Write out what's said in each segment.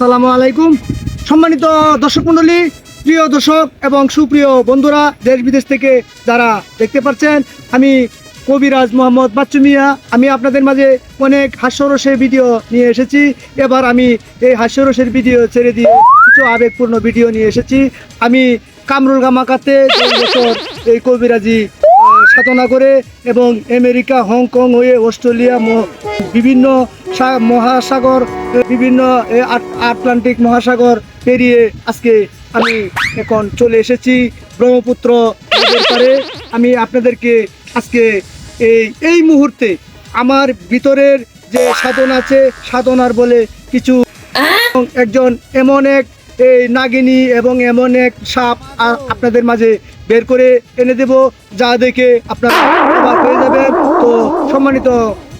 আসসালামু আলাইকুম। সম্মানিত দর্শক মণ্ডলী, প্রিয় দর্শক এবং সুপ্রিয় বন্ধুরা, দেশ বিদেশ থেকে যারা দেখতে পাচ্ছেন, আমি কবিরাজ মোহাম্মদ বাচ্চু মিয়া। আমি আপনাদের মাঝে অনেক হাস্যরসের ভিডিও নিয়ে এসেছি। এবার আমি এই হাস্যরসের ভিডিও ছেড়ে দিয়ে কিছু আবেগপূর্ণ ভিডিও নিয়ে এসেছি। আমি কামরুল গামাকাতে এই কবিরাজি সাধনা করে এবং আমেরিকা হংকং হয়ে অস্ট্রেলিয়া বিভিন্ন মহাসাগর বিভিন্ন আটলান্টিক মহাসাগর পেরিয়ে আজকে আমি এখন চলে এসেছি ব্রহ্মপুত্র আমি আপনাদেরকে আজকে এই এই মুহূর্তে আমার ভিতরের যে সাধনা আছে সাধনার বলে কিছু একজন এমন এক এই নাগিনী এবং এমন এক সাপ আপনাদের মাঝে বের করে এনে দেব যা দেখে আপনারা হয়ে যাবেন। তো সম্মানিত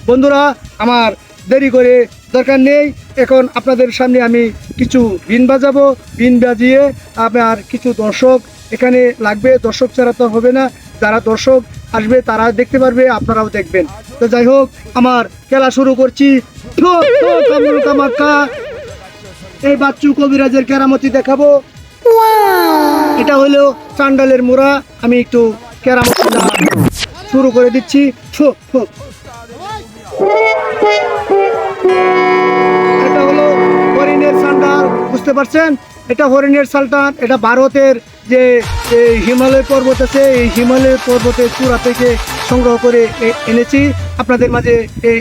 বন্ধুরা, আমার দেরি করে দরকার নেই। এখন আপনাদের সামনে আমি কিছু বিন বাজাবো। বিন বাজিয়ে আপনার কিছু দর্শক এখানে লাগবে। দর্শক ছাড়া তো হবে না। যারা দর্শক আসবে, তারা দেখতে পারবে, আপনারাও দেখবেন। তো যাই হোক, আমার খেলা শুরু করছি। এই বাচ্চু কবিরাজের কেরামতি দেখাবো। এটা হলো চান্ডালের মোড়া। আমি একটু কেরামতিটা শুরু করে দিচ্ছি। ফো। এটা হলো হরিণের সান্ডাল বুঝতে পারছেন? এটা হরিণের সালটান এটা ভারতের যে হিমালয় পর্বত আছে, এই হিমালয় পর্বতের চূড়া থেকে সংগ্রহ করে এনেছি। আপনাদের মাঝে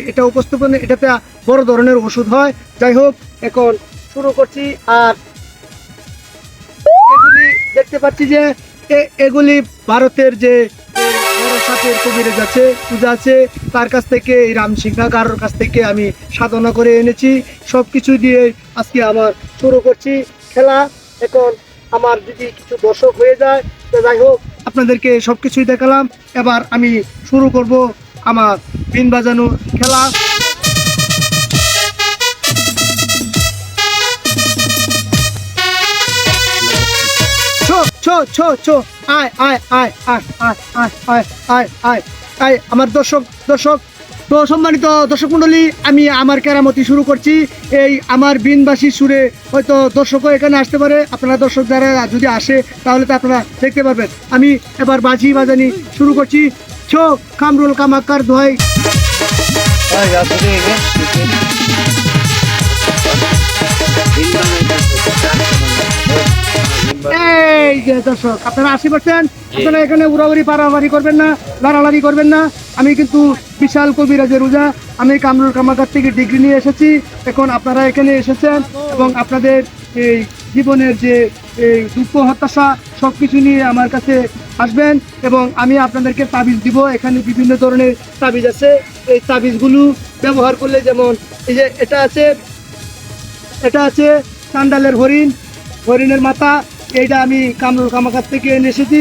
এটা উপস্থাপন, এটাতে বড় ধরনের ওষুধ হয়। যাই হোক, এখন শুরু করছি আর এগুলি দেখতে পাচ্ছি যে এগুলি ভারতের যে সাপের কবিরাজ আছে পূজা আছে, তার কাছ থেকে এই রাম সিংহা কারোর কাছ থেকে আমি সাধনা করে এনেছি। সব কিছু দিয়ে আজকে আমার শুরু করছি খেলা। এখন আমার যদি কিছু দর্শক হয়ে যায় যাই হোক, আপনাদেরকে সব কিছুই দেখালাম। এবার আমি শুরু করব আমার বিন বাজানোর খেলা। ছো ছো আয় আয় আয় আয় আয় আয় আয় আয় আয় আয়। আমার দর্শক দর্শক তো সম্মানিত দর্শক মণ্ডলী আমি আমার কেরামতি শুরু করছি। এই আমার বিনবাসী সুরে হয়তো দর্শকও এখানে আসতে পারে। আপনারা দর্শক যারা যদি আসে তাহলে তো আপনারা দেখতে পারবেন। আমি এবার বাজি বাজানি শুরু করছি। ছো কামরুল কামাক্কার দোহাই। এই যে দর্শক আপনারা আশি পার্সেন্ট আপনারা এখানে উড়াউড়ি পারাবাড়ি করবেন না লড়ালড়ি করবেন না। আমি কিন্তু বিশাল কবিরাজের রোজা। আমি কামরুল কামাকার থেকে ডিগ্রি নিয়ে এসেছি। এখন আপনারা এখানে এসেছেন এবং আপনাদের এই জীবনের যে এই দুঃখ হতাশা সব কিছু নিয়ে আমার কাছে আসবেন এবং আমি আপনাদেরকে তাবিজ দিব। এখানে বিভিন্ন ধরনের তাবিজ আছে। এই তাবিজগুলো ব্যবহার করলে যেমন এই যে এটা আছে এটা আছে চান্ডালের হরিণ হরিণের মাথা এইটা আমি কামরুল কামাকার থেকে এনে এসেছি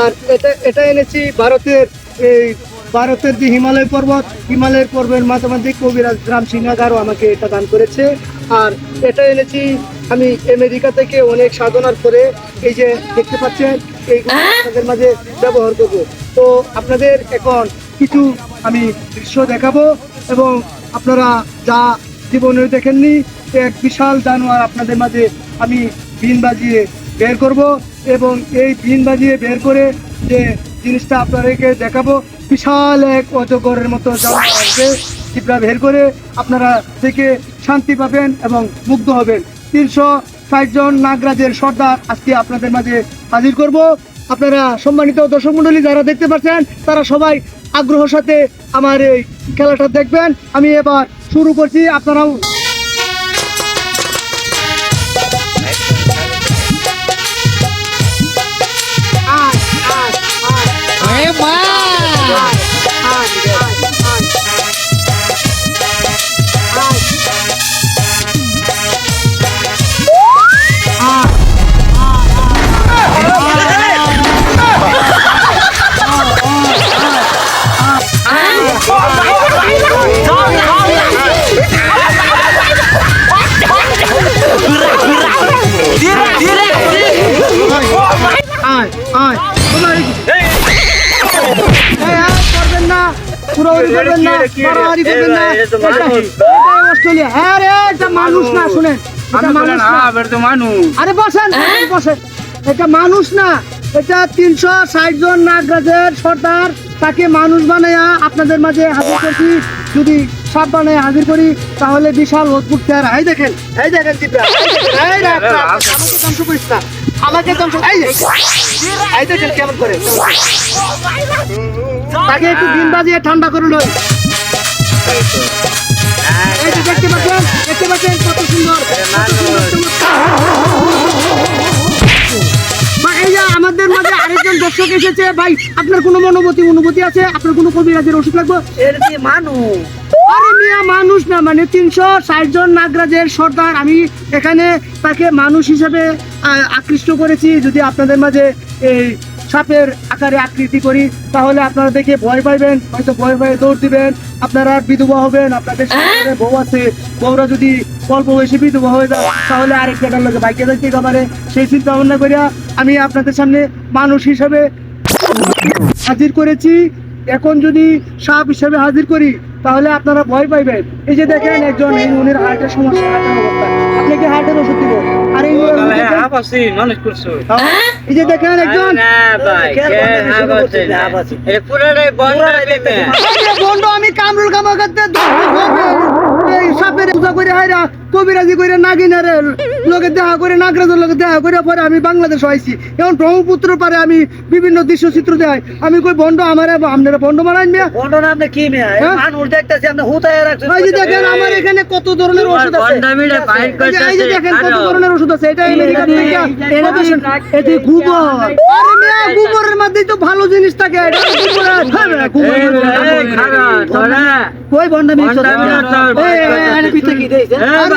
আর এটা এটা এনেছি ভারতের এই ভারতের যে হিমালয় পর্বত হিমালয়ের পর্বের মাঝামাঝি কবিরাজ রাম সিংহাগারও আমাকে এটা দান করেছে। আর এটা এনেছি আমি আমেরিকা থেকে অনেক সাধনার পরে এই যে দেখতে পাচ্ছেন এইগুলো আপনাদের মাঝে ব্যবহার করব। তো আপনাদের এখন কিছু আমি দৃশ্য দেখাবো এবং আপনারা যা জীবনে দেখেননি এক বিশাল জানোয়ার আপনাদের মাঝে আমি বিন বাজিয়ে বের করব এবং এই বিন বাজিয়ে বের করে যে জিনিসটা আপনাদেরকে দেখাবো, বিশাল এক অজগরের মতো আসবে। চিপড়া বের করে আপনারা দেখে শান্তি পাবেন এবং মুগ্ধ হবেন। তিনশো ষাট জন নাগরাজের সর্দার আজকে আপনাদের মাঝে হাজির করব। আপনারা সম্মানিত দর্শক মণ্ডলী, যারা দেখতে পাচ্ছেন, তারা সবাই আগ্রহের সাথে আমার এই খেলাটা দেখবেন। আমি এবার শুরু করছি। আপনারাও করবেন না মারামারি করবেন না এটা- এটা অস্ট্রেলিয়া হ্যাঁ এটা মানুষ না শুনেন এটা মানুষ না। হ্যাঁ বের তো মানুষ আরে বসেন বসেন এটা মানুষ না এটা তিনশো ষাট জন নাগরাজের সর্দার তাকে মানুষ বানাইয়া আপনাদের মাঝে হাজির করছি যদি সাপ বানায় হাজির করি তাহলে বিশাল অদ্ভুত চেহারা এই দেখেন এই দেখেন চিত্রা আমাকে ধ্বংস এই এই দেখেন কেমন করে? তাকে একটু দিন বাজিয়ে ঠান্ডা করে লই। এই যে দেখতে পাচ্ছেন? দেখতে পাচ্ছেন কত সুন্দর আমাদের মাঝে আরেকজন দর্শক এসেছে। ভাই আপনার কোনো মনোমতি অনুভূতি আছে? আপনার কোনো কবিরাজের ওষুধ লাগবে? এর কি মানুষ আরে মিয়া, মানুষ না মানে তিনশো ষাট জন নাগরাজের সর্দার। আমি এখানে তাকে মানুষ হিসেবে আকৃষ্ট করেছি। যদি আপনাদের মাঝে এই সাপের আকারে আকৃতি করি, তাহলে আপনারা দেখে ভয় পাইবেন, হয়তো ভয় ভয়ে দৌড় দিবেন। আপনারা বিধবা হবেন, আপনাদের বউ আছে। বউরা যদি অল্প বয়সে বিধবা হয়ে যায়, তাহলে আরেক জায়গার লোকে বাইকে যাইতে পারে। সেই চিন্তা ভাবনা করিয়া আমি আপনাদের সামনে মানুষ হিসাবে হাজির করেছি। এখন যদি সাপ হিসাবে হাজির করি তাহলে আপনারা ভয় পাইবেন। এই যে দেখেন একজন এই উনির হার্টের সমস্যা হার্টের অবস্থা। আপনি কি হার্টের ওষুধ দিব? আর এই মানুষ করছ এই যে দেখেন একজন। বন্ধ আমি কামরুল কামাকাতে এই সাপের পূজা করে হাইরা কবিরাজি করে নাগিনারে লোকে দেখা করে নাগরাজের লোকে দেখা করে পরে আমি বাংলাদেশ আইছি। এখন ব্রহ্মপুত্র পারে আমি বিভিন্ন দৃশ্যচিত্র দেখাই। আমি কই বন্ধ আমার আপনারা বন্ধ মারাইন মিয়া? ঘটনা আপনি কি মেয়ে? হ্যাঁ? মানুষ দেখতেছি আপনি হুতায় রাখছেন। এই যে দেখেন আমার এখানে কত ধরনের ওষুধ আছে। এই যে- এই যে দেখেন কত ধরনের ওষুধ আছে। এটা আমেরিকার থেকে এটা তো এতে গোবর। আরে মিয়া গোবরের মধ্যেই তো ভালো জিনিস থাকে। এটা গোবর হ্যাঁ, কই বন্ডা বন্ডা আছে। এই, এই, কি দিয়েছে? এ আরে